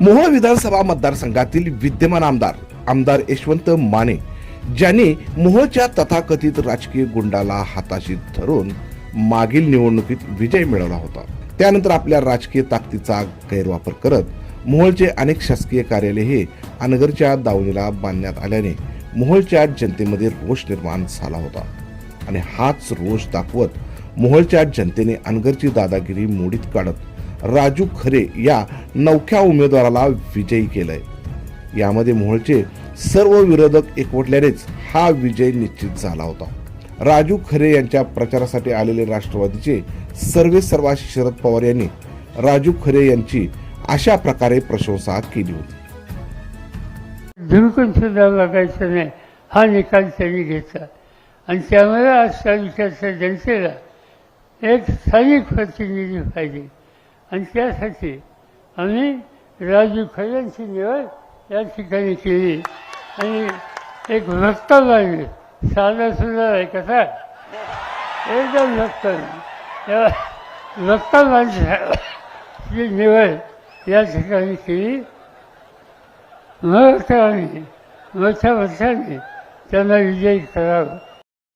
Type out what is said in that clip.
मोहोळ विधानसभा मतदारसंघातील विद्यमान आमदार आमदार यशवंत माने ज्यांनी मोहोळच्या तथाकथित राजकीय गुंडाला हाताशी धरून मागील निवडणुकीत विजय मिळवला होता. त्यानंतर आपल्या राजकीय ताकदीचा गैरवापर करत मोहोळचे अनेक शासकीय कार्यालय हे अनगरच्या दावणीला बांधण्यात आल्याने मोहोळच्या जनतेमध्ये रोष निर्माण झाला होता. आणि हाच रोष दाखवत मोहोळच्या जनतेने अनगरची दादागिरी मोडीत काढत राजू खरे या नवख्या उमेदवाराला विजयी केलंय. यामध्ये मोहोळचे सर्व विरोधक एकवटल्यानेच हा विजय निश्चित झाला होता. राजू खरे यांच्या प्रचारासाठी आलेले राष्ट्रवादीचे सर्वे सर्वा शरद पवार यांनी राजू खरे यांची अशा प्रकारे प्रशंसा केली होती. बिलकुल सुद्धा बघायचं नाही. हा निकाल त्यांनी घेतला. आणि त्यामुळे आज तालुक्याच्या जनतेला एक स्थानिक प्रतिनिधी पाहिजे. आणि त्यासाठी आम्ही राजू खऱ्यांची निवड या ठिकाणी केली. आणि एक वक्तव्य साधा सुद्धा आहे कसा? एकदम वक्तव्य त्या माणसाची निवड या ठिकाणी केली. मग आम्ही मोठ्या वर्षाने त्यांना विजयी करावं